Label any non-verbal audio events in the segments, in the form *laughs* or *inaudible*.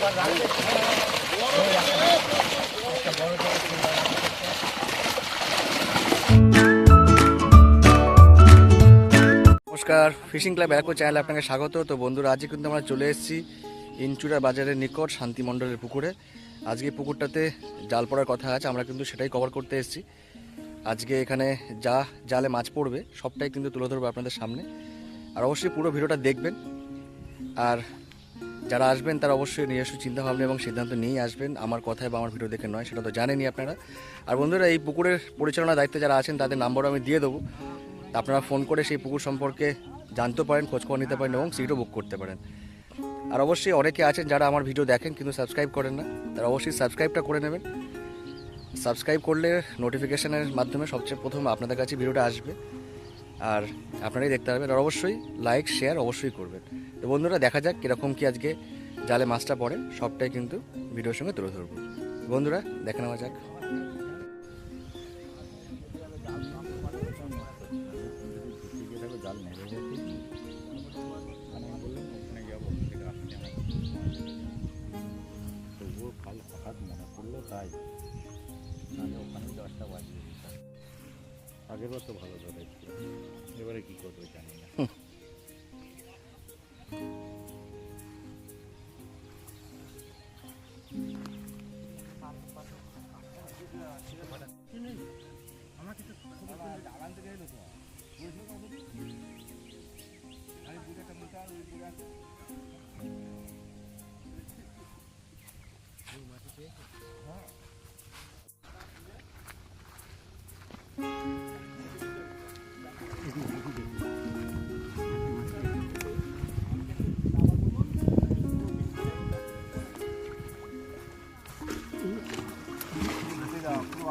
নমস্কার fishing club এলাকো চ্যানেলে আপনাকে স্বাগত। তো বন্ধুরা, আজকে কিন্তু আমরা চলে এসেছি ইনচুরা বাজারের নিকট শান্তি মণ্ডলের পুকুরে। আজকে পুকুরটাতে জাল পড়ার কথা আছে, আমরা কিন্তু সেটাই কভার করতে এসেছি। আজকে এখানে যা জালে মাছ পড়বে, সবটাই কিন্তু তুলে ধরবো আপনাদের সামনে। আর অবশ্যই পুরো ভিডিওটা দেখবেন। আর যারা আসবেন তারা অবশ্যই নিজস্ব চিন্তাভাবনা এবং সিদ্ধান্ত নিয়েই আসবেন। আমার কথায় বা আমার ভিডিও দেখে নয়, সেটা তো জানেনই আপনারা। আর বন্ধুরা, এই পুকুরের পরিচালনার দায়িত্বে যারা আছেন, তাদের নাম্বারও আমি দিয়ে দেবো। আপনারা ফোন করে সেই পুকুর সম্পর্কে জানতে পারেন, খোঁজখবর নিতে পারেন এবং সিটও বুক করতে পারেন। আর অবশ্যই অনেকে আছেন যারা আমার ভিডিও দেখেন কিন্তু সাবস্ক্রাইব করেন না, তারা অবশ্যই সাবস্ক্রাইবটা করে নেবেন। সাবস্ক্রাইব করলে নোটিফিকেশনের মাধ্যমে সবচেয়ে প্রথম আপনাদের কাছে ভিডিওটা আসবে। আর আপনারাই দেখতে পারবেন আর অবশ্যই লাইক, শেয়ার অবশ্যই করবেন। তো বন্ধুরা, দেখা যাক কীরকম কি আজকে জালে মাছটা পড়ে, সবটাই কিন্তু ভিডিওর সঙ্গে তুলে ধরবো। বন্ধুরা, দেখে নেওয়া যাক।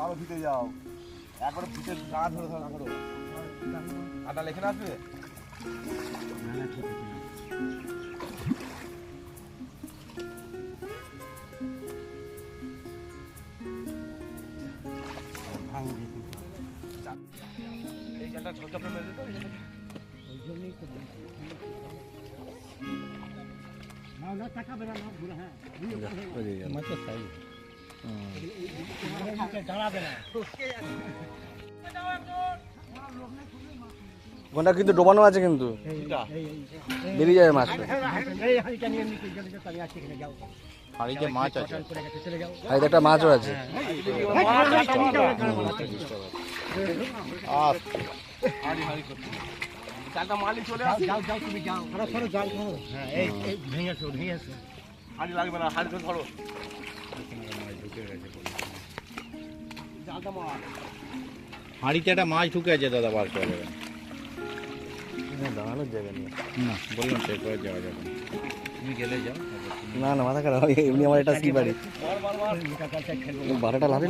আরও ভিতে যাও। একবার ভিতে গা ধরে ধরে করো। আটা লেখে আসবে? এই জালটা ঝলকা করে মেরে দিতো মাছের ওখানটা কিন্তু ডোবানো আছে কিন্তু। বেরিয়ে যাবে হাড়িতে মাছ আছে। আর একটা মাছও আছে। হাড়ি লাগবে না হাড়ি ধরো। হাড়িতে একটা মাছ ঢুকে আছে দাদা বার করে দাঁড়ানোর জায়গা নেই। না বললাম তো একবার যাওয়া যাবে না। তুমি গেলে যাও না না মাথা খারাপ এমনি আমার এটা স্কি বাড়ি বারোটা লাভি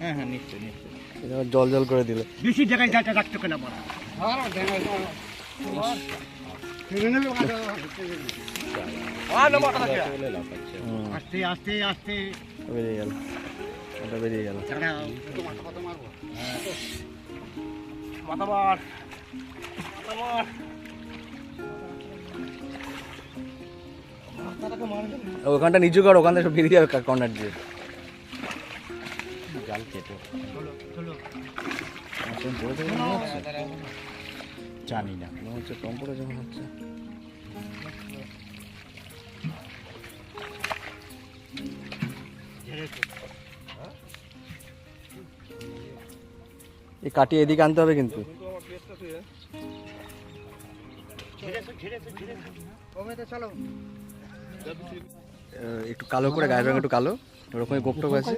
হ্যাঁ হ্যাঁ নিশ্চয়ই নিশ্চয়ই। জল জল করে দিলে। বেশি জায়গায় রাখতো কেন মার লাফাচ্ছে। হুম, আস্তে আস্তে আস্তে। বেরিয়ে গেল। ওটা বেরিয়ে গেল ওখানটা নিচু কর ওখান থেকে সব বেরিয়ে যাবে কর্নার দিয়ে জাল কেটে মনে। জানি না মনে হচ্ছে কম পড়ে যাবে মনে হচ্ছে এই কাটিয়ে এদিকে আনতে হবে কিন্তু। একটু কালো করে গায়ের রঙ একটু কালো। ওরকমই গোপটোপ আছে।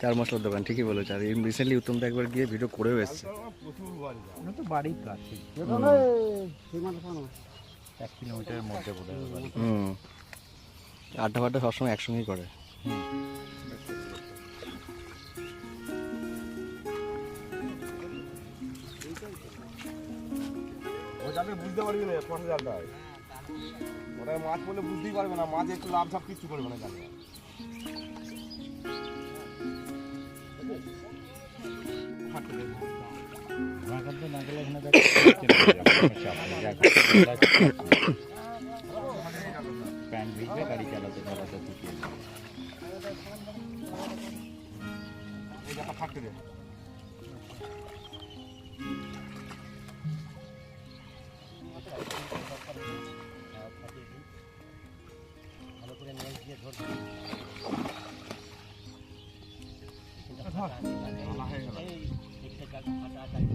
চার মশলার দোকান ঠিকই বলেছে। আর রিসেন্টলি উত্তম দা একবার গিয়ে ভিডিও করেও এসছে। তো কাছে। এক কিলোমিটারের মধ্যে বোধ বাড়ি হুম। আড্ডা ফাড্ডা সবসময় একসঙ্গেই করে। যাবে বুঝতে পারবি না ফটো জালটা হয় মাছ বলে বুঝতেই পারবে না, মাছ একটু লাভ ঝাপ কিচ্ছু করবে না জালটা প্যান্ট ভিজবে গাড়ি চালাতে চালাতে এই জায়গা ফাটতে দেবে নেট দিয়ে ধরবে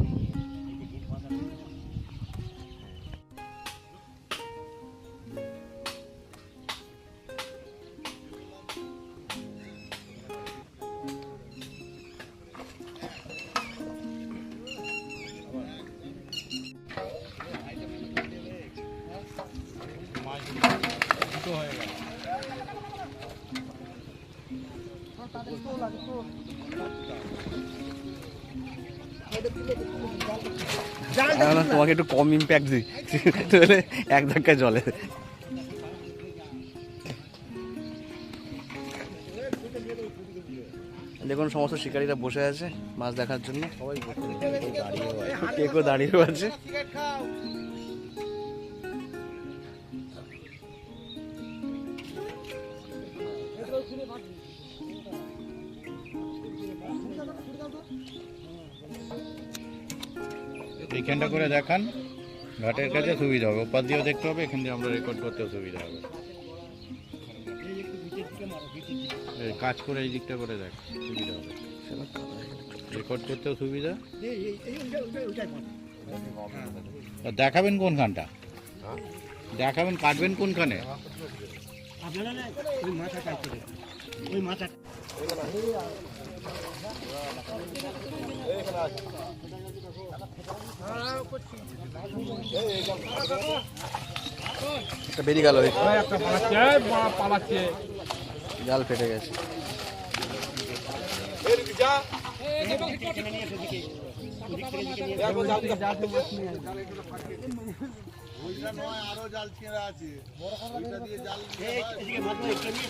তোমাকে একটু কম ইম্প্যাক্ট দিই। তাহলে এক ধাক্কা জলে। দেখুন সমস্ত শিকারীরা বসে আছে মাছ দেখার জন্য। সবাই কেউ দাঁড়িয়েও আছে। এইখানটা করে দেখান। ঘাটের কাছে সুবিধা হবে, ওপার দিয়েও দেখতে হবে, এখান দিয়ে আমরা রেকর্ড করতেও সুবিধা হবে। কাজ করে এই দিকটা করে দেখ, সুবিধা হবে। রেকর্ড করতেও সুবিধা। দেখাবেন কোনখানটা? দেখাবেন, কাটবেন কোনখানে? মাথা কাটতে দেবেন ওই মাথা একটা বেরিয়ে গেল। জাল ফেটে গেছে এই এদিকে মাথা এখানে নিয়ে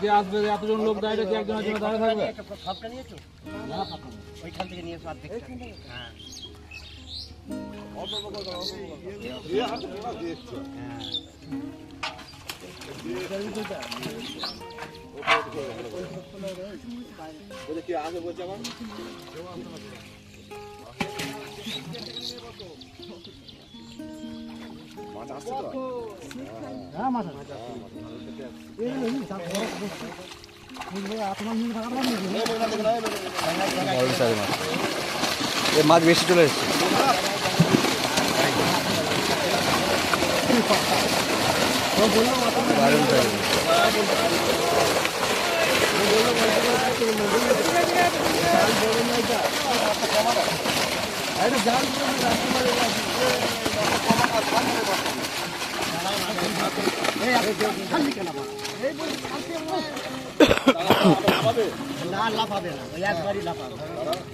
যে আসবে এতজন লোক দাঁড়িয়ে আছে একজনের জন্য দাঁড়িয়ে থাকবে? সবটা নিয়েছো? না ওইখান থেকে নিয়ে এসো অর্ধেকটা হ্যাঁ বলে বলছে আমার মাছ আসছে তো হ্যাঁ মাথা এই এই সাইজের মাছ মাছ বেশি চলে এসছে। দারুণ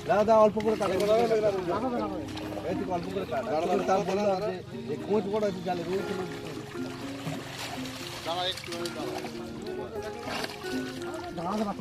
দাদা অল্প করে কাটে অল্প করে কাটে তার বললাম যে এই কোচ বড় আছে জালে রয়েছে দাঁড়াতে পারছি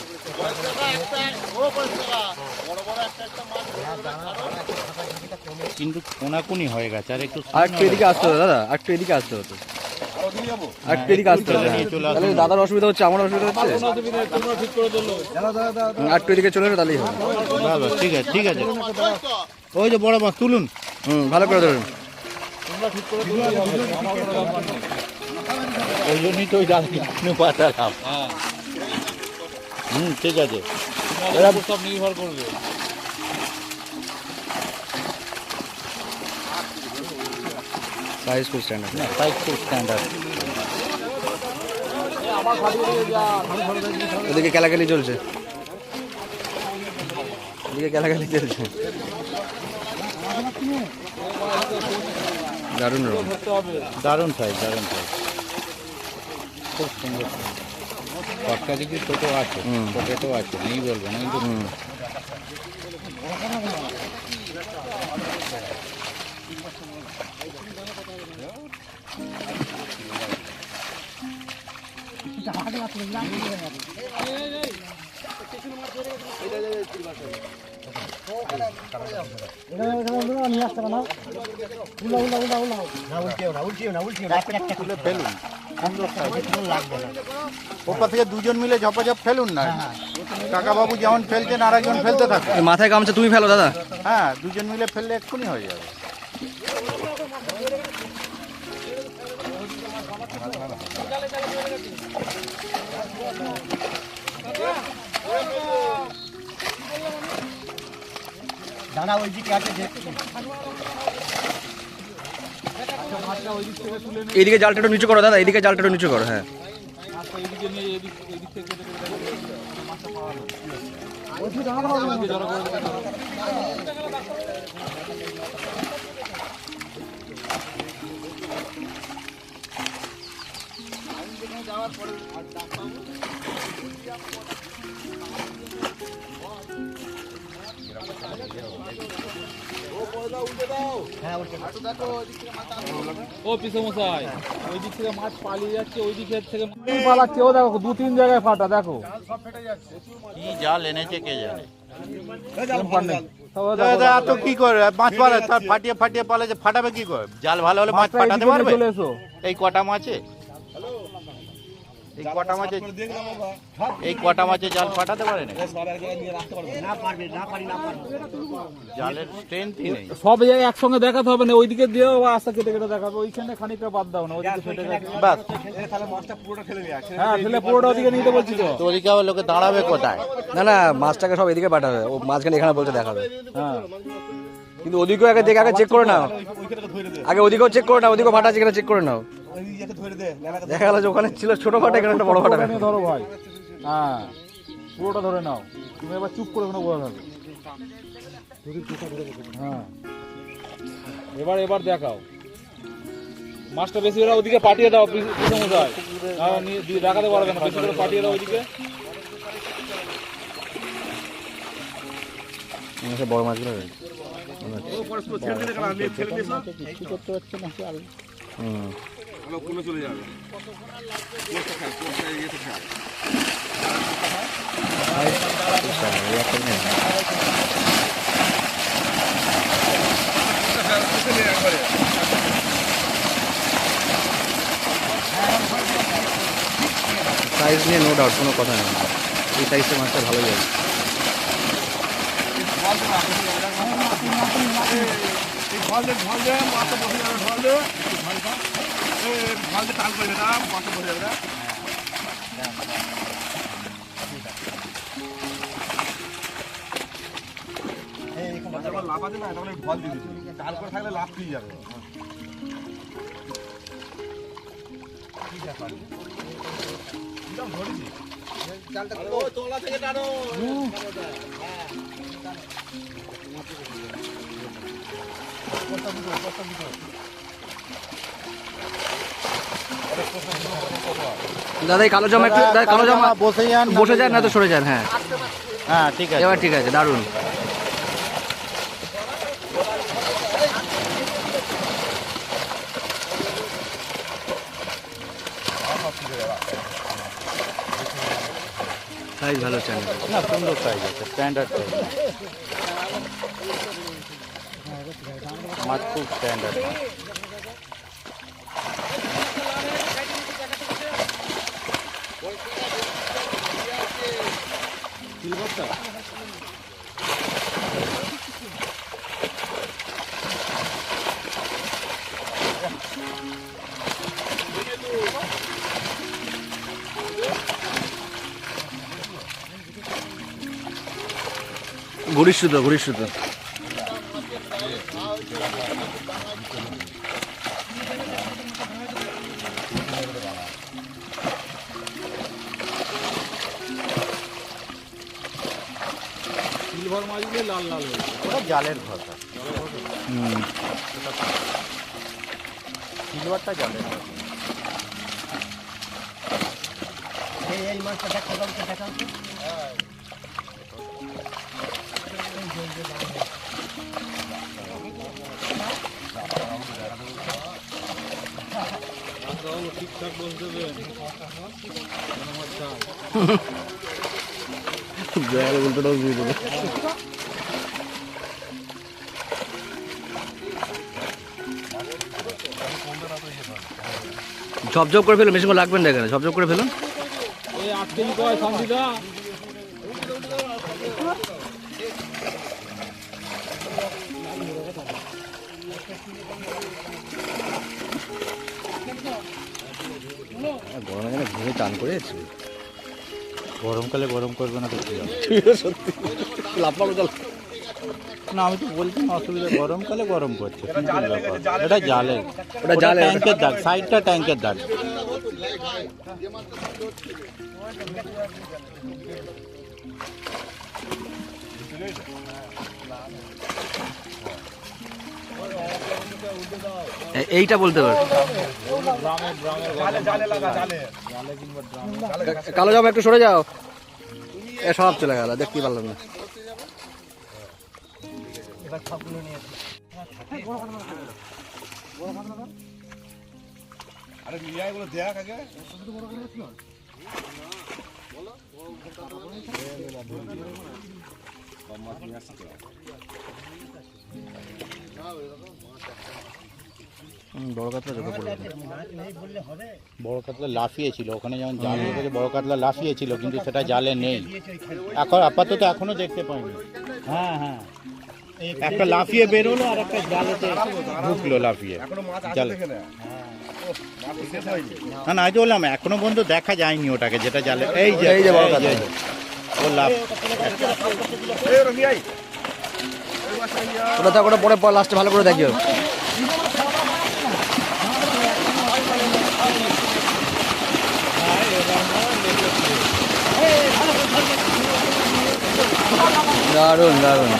কিন্তু কোনাকুনি হয়ে গেছে আর একটু আর একটু এদিকে আসতে হতো দাদা আর একটু এদিকে আসতে হতো আর একটু এদিকে আসতে হতো। তাহলে দাদার অসুবিধা হচ্ছে আমার অসুবিধা হচ্ছে? আর একটু এদিকে চলে তাহলেই হবে। ভালো ঠিক আছে ঠিক আছে। ওই যে বড় মাছ তুলুন। হুম ভালো করে ধরুন। ওই জন্যই তো ওই কিনে পাঠালাম। হ্যাঁ। হুম ঠিক আছে। সব নির্ভর করবে। সাইজ স্ট্যান্ডার্ড না সাইজ স্ট্যান্ডার্ড চলছে। খেলাখেলি চলছে। দারুণ দারুণ সাইজ দারুণ সাইজ খুব সুন্দর। কটকা দিকে ছোটো আছে হুম। ছোটো আছে নেই বলব না কিন্তু উল্টিও না উল্টিও না উল্টিও না একটা তুলে ফেলুন। ওপর থেকে দুজন মিলে ঝপাঝপ ফেলুন না। কাকাবাবু যেমন ফেলছেন আর একজন ফেলতে থাকুন মাথায় গামছা তুমি ফেলো দাদা। হ্যাঁ দুজন মিলে ফেললে এক্ষুনি হয়ে যাবে। দাঁড়া ওই দিকে আছে দেখছি। এইদিকে জালটা একটু নিচু করো দাদা এদিকে জালটা একটু নিচু করো হ্যাঁ এদিক এদিক। ওইদিকে দাঁড়া পাবো ও পিসে মশাই ওই দিক থেকে মাছ পালিয়ে যাচ্ছে ওই দিকের থেকে পালাচ্ছে ও দেখো দু তিন জায়গায় ফাটা দেখো। কি জাল এনেছে কে জানে? তো কি করে? মাছ পালে তার ফাটিয়ে ফাটিয়ে ফাটাবে কি করে? জাল ভালো হলে মাছ ফাটাতে পারবে? এই কটা মাছে এই কটা মাছে এই কটা মাছে জাল ফাটাতে পারে না না পারবে না পারি না পারবে। জালের স্ট্রেংথই নেই। সব জায়গায় একসঙ্গে দেখাতে হবে না ওইদিকে দিয়েও আস্তে কেটে কেটে দেখাবে ওইখানে খানিকটা বাদ দাও না ওইদিকে ফেটে গেছে বাস। হ্যাঁ ফেলে পুরোটা ওদিকে নিতে বলছি তো। তো ওদিকে আবার লোকে দাঁড়াবে কোথায়? না না মাছটাকে সব এদিকে পাঠাবে ও মাঝখানে এখানে বলতে দেখাবে। হ্যাঁ। কিন্তু ওদিকেও আগে দেখে আগে চেক করে নাও। আগে ওদিকেও চেক করে নাও ওদিকেও ফাটা আছে কিনা চেক করে নাও। দেখা গেল যে ওখানে ছিল ছোট ফাটা এখানে একটা বড় নিয়ে ধরো ভাই। হ্যাঁ পুরোটা ধরে নাও। তুমি এবার চুপ করে বলে থাকো হ্যাঁ। এবার এবার দেখাও। মাছটা বেশি করে ওদিকে পাঠিয়ে দাও হ্যাঁ, দেখাতে পারবে না বেশি করে পাঠিয়ে দাও ওইদিকে। সব বড় মাছগুলো রয়েছে। কিছু করতে পারছে না আমরা চলে যাবে। একবারে সাইজ নিয়ে নো ডাউট কোনো কথা নেই। এই সাইজের মাছটা ভালোই আছে। এই ঢল ঢল মাছটা বসে যাবে ঢল ঢল টান করে দে না বসে যাবে না মাছ আবার লাফ আছে না এটা মানে দিয়ে দিচ্ছে টান করে থাকলে লাফ দিয়ে যাবে দাদা এই কালো জামা একটু দাদা, কালো জামা বসে যান বসে যান না তো সরে যান হ্যাঁ। হ্যাঁ ঠিক আছে। এবার ঠিক আছে দারুণ। সাইজ ভালো চ্যানেল না সুন্দর সাইজ আছে স্ট্যান্ডার্ড সাইজ মাছ খুব স্ট্যান্ডার্ড ঘুরিস শুধু ঘুরিস শুধু হুম সিলভারটা জালের ভরসা ডাক্তারবাবু ঠিকঠাক বসে দেবেন আমার চাপ জয়াল উল্টোটাও দিয়ে দেবে ঝপঝপ করে ফেলুন বেশিক্ষণ লাগবেন না এখানে ঝপঝপ করে ফেলুন। এই আট কেজি কয় শান্তিদা গরমে এখানে ঘুরে চান করে গরমকালে গরম করবে না তো? সত্যি। চাল না আমি তো বলছি না অসুবিধা। গরমকালে গরম করছে এটা জালে ওটা জালে, ওটা- ট্যাঙ্কের দাগ সাইডটা ট্যাঙ্কের দাগ। এইটা বলতে পারো। গ্রামের গ্রামের জালে জালে লাগা জালে। জালে কিংবা ড্রামে কালো জামা একটু সরে যাও। এ সব চলে গেল দেখতেই পারলাম না। আরে নিয়ে আয়গুলো দেখ আগে। বড় কথা চোখে পড়ল বড় কাতলা লাফিয়েছিল ওখানে যেমন জাল লেগেছে বড় কাতলা লাফিয়েছিল কিন্তু সেটা জালে নেই। এখন আপাতত এখনও দেখতে পাইনি। হ্যাঁ হ্যাঁ। একটা লাফিয়ে বেরোলো আর একটা জালেতে ঢুকলো লাফিয়ে। এখনও জালে। না। না না আজ বললাম এখনও পর্যন্ত দেখা যায়নি ওটাকে যেটা জালে এই যে এই যে ও লাফ ওটা ওটা পরে পরে লাস্টে ভালো করে দেখিও। দারুণ দারুণ।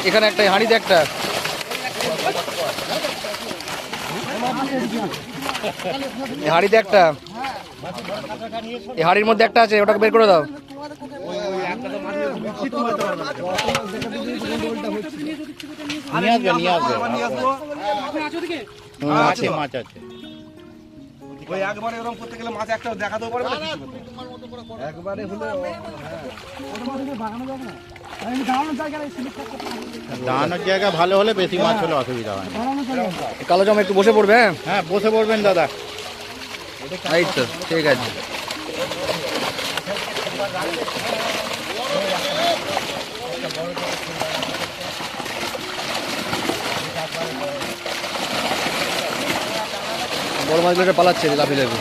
এখানে একটা হাঁড়িতে একটা। হাঁড়িতে একটা। এই হাঁড়ির মধ্যে একটা আছে ওটাকে বের করে দাও। নিয়ে আসবে নিয়ে আসবে। আসব আছে মাছ আছে। ওই একবারে এরকম করতে গেলে মাছ একটা দেখাতেও পারবে না একবারে হলো এমনি দাঁড়ানোর জায়গা ভালো হলে বেশি মাছ হলে অসুবিধা হয়। কালো জমা একটু বসে পড়বে হ্যাঁ? হ্যাঁ বসে পড়বেন দাদা। এই তো ঠিক আছে। বড় মাছগুলো পালাচ্ছে লাফি না তো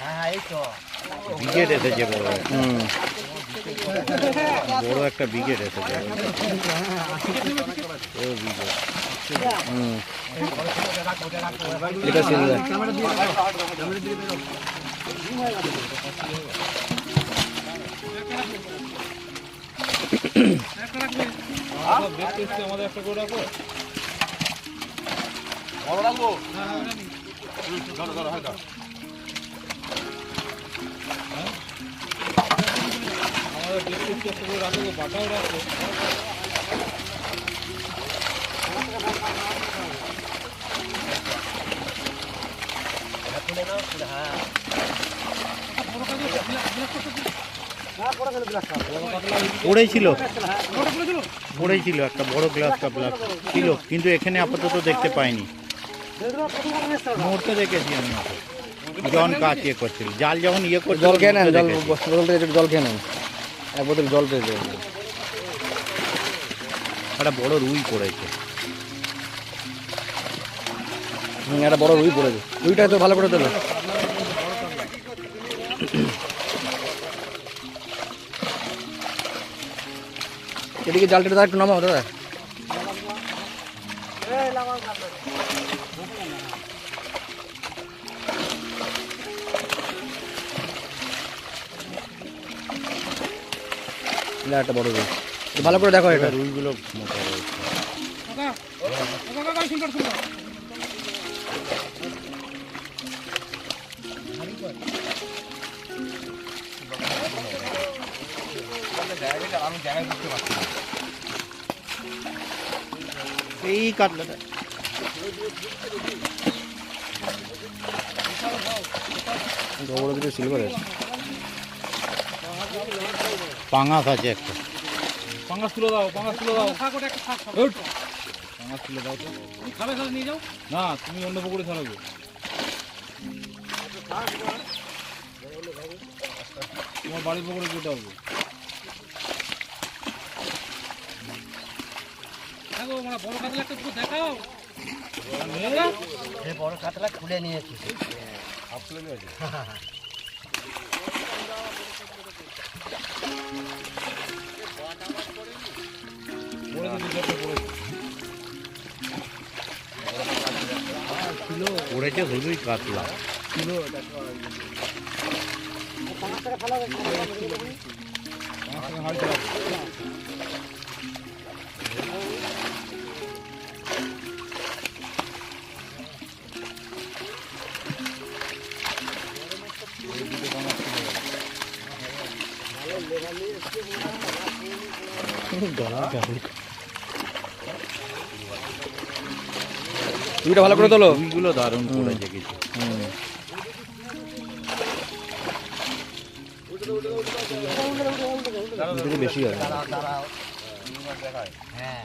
না ব্রিগেড এসেছে বড় বড় একটা এটা দেখতে এসছি আমাদের একটা করে রাখো। এসছি একটা বড় গ্লাস কাপলা ছিল কিন্তু এখানে আপাতত দেখতে পাইনি। মুহূর্তে দেখেছি আমি। জন কাজ ইয়ে করছিল। জাল যখন ইয়ে করছিল জল খেয়ে নেন জল। বোতল থেকে জল খেয়ে নেন। এক বোতল জল পেয়ে যাবেন একটা বড় রুই পড়েছে। একটা বড় রুই পড়েছে। রুইটা তো ভালো করে তোলো। এদিকে জালটা দাদা একটু নামাও দাদা। না, একটা বড় রুই ভালো করে দেখো এটা। রুইগুলো এই কাতলাটা বড় কিছু সিলভারের পাঙাশ আছে একটা। পাঙ্গাস তুলে দাও পাঙ্গাস তুলে দাও। তুলে দাও তো। খাবে খাবে নিয়ে যাও। না তুমি অন্য পুকুরে ছাড়াবে। তোমার বাড়ির পুকুরে যেতে হবে। দেখো মানে বড় কাতলা একটা দেখাও। বড় কাতলা খুলে নিয়েছি *laughs* চারটে পড়েছে শুধুই কাতলা। আমার সঙ্গে রুইটা ভালো করে তোলো। রুইগুলো দারুণ পড়েছে কিছু বেশি হয় হ্যাঁ।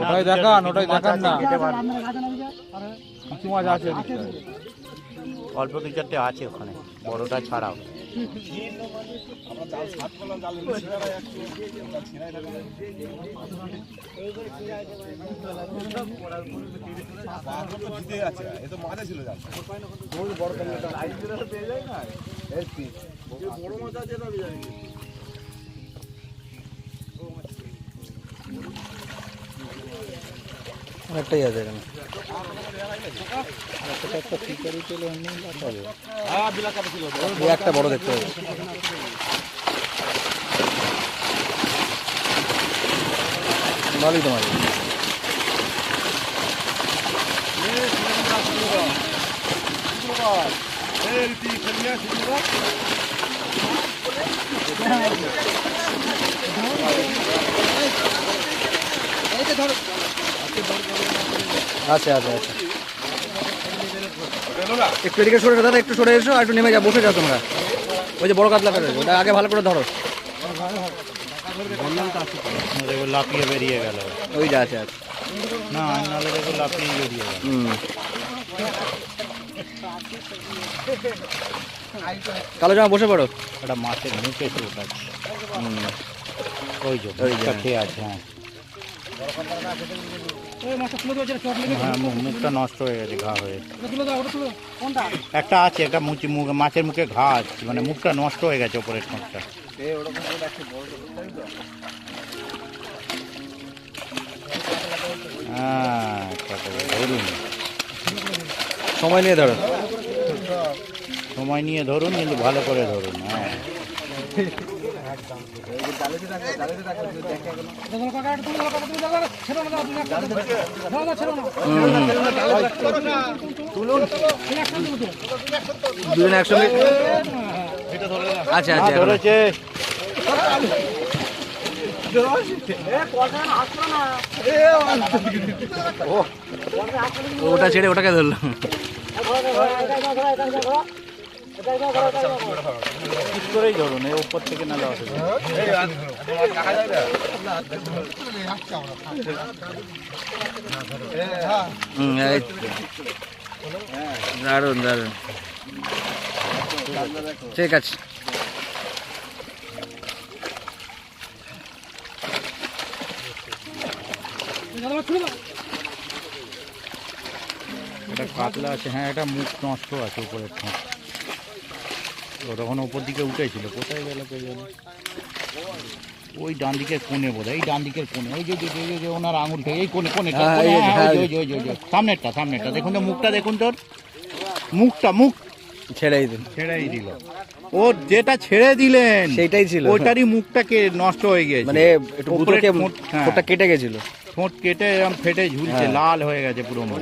ওটাই দেখান ওটাই দেখান না। কিছু মাছ আছে অল্প দু চারটে আছে ওখানে বড়টা ছাড়াও। আমরা জাল সাত অনেকটাই আছে এখানে। এই একটা বড় দেখতে হবে। ভালোই তোমার। আচ্ছা আচ্ছা আচ্ছা একটু এদিকে সরে দাদা একটু সরে এসো আর একটু নেমে যাও বসে যাও তোমরা। ওই যে বড় কাতলাটা রয়েছে ওটা আগে ভালো করে ধরো। দেখো লাফিয়ে বেরিয়ে গেল ওই যে আছে আছে। না নাহলে দেখো লাফিয়ে বেরিয়ে গেল হুম। কালো জামা বসে পড়ো। একটা মাছের মুখে চোট আছে ওই যে। ওই। খেয়ে আছে হ্যাঁ হ্যাঁ মুখটা নষ্ট হয়ে গেছে ঘা হয়ে একটা আছে একটা মুচি মুখ মাছের মুখে ঘা আছে মানে মুখটা নষ্ট হয়ে গেছে ওপরের ঠোঁটটা। হ্যাঁ ধরুন। সময় নিয়ে ধরো সময় নিয়ে ধরুন কিন্তু ভালো করে ধরুন হ্যাঁ। দুজনে একসঙ্গে আচ্ছা হ্যাঁ, আচ্ছা ধরেছে ওটা ছেড়ে ওটাকে ধরলো ঠিক ধরুন এই উপর থেকে এই দারুণ দারুণ ঠিক আছে এটা কাতলা আছে হ্যাঁ এটা মুখ নষ্ট আছে উপরের ঠোঁট। তখন উপর দিকে উঠেছিল। কোথায় গেল কে জানে? ওই ডান দিকের কোণে বোধ এই ডান দিকের কোণে। ওই যে ওনার আঙুল থেকে এই কোণে কোণে। সামনেরটা সামনেরটা। দেখুন তো মুখটা দেখুন তোর। মুখটা মুখ। ছেড়েই দিন ছেড়েই দিল। ও যেটা ছেড়ে দিলেন সেইটাই ছিল। মুখটাকে নষ্ট হয়ে গেছে মানে একটু ঠোঁট, হ্যাঁ। কেটে গেছিল। ঠোঁট কেটে এরকম ফেটে ঝুলছে হ্যাঁ। লাল হয়ে গেছে পুরো মুখ।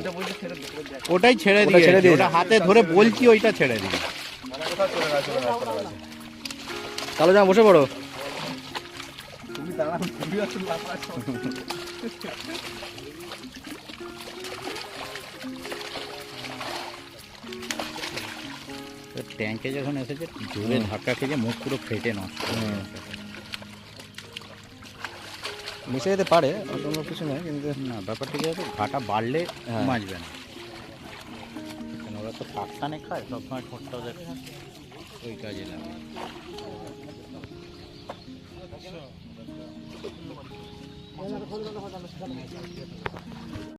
ওটাই ছেড়ে ওটা দিয়ে ছেড়ে দিয়েছে। ওটা হাতে ধরে বলছি ওইটা ছেড়ে দিই কালো জামা বসে পড়ো। ট্যাঙ্কে যখন এসেছে জোরে ধাক্কা খেয়ে মুখ পুরো ফেটে নষ্ট মিশে যেতে পারে কোনো কিছু নয় কিন্তু না ব্যাপারটা কি আছে ঘাটা বাড়লে হ্যাঁ। বাঁচবে না। কারণ ওরা তো টানে খায় সবসময় ঠোঁটটা ওদের ওই কাজে লাগে।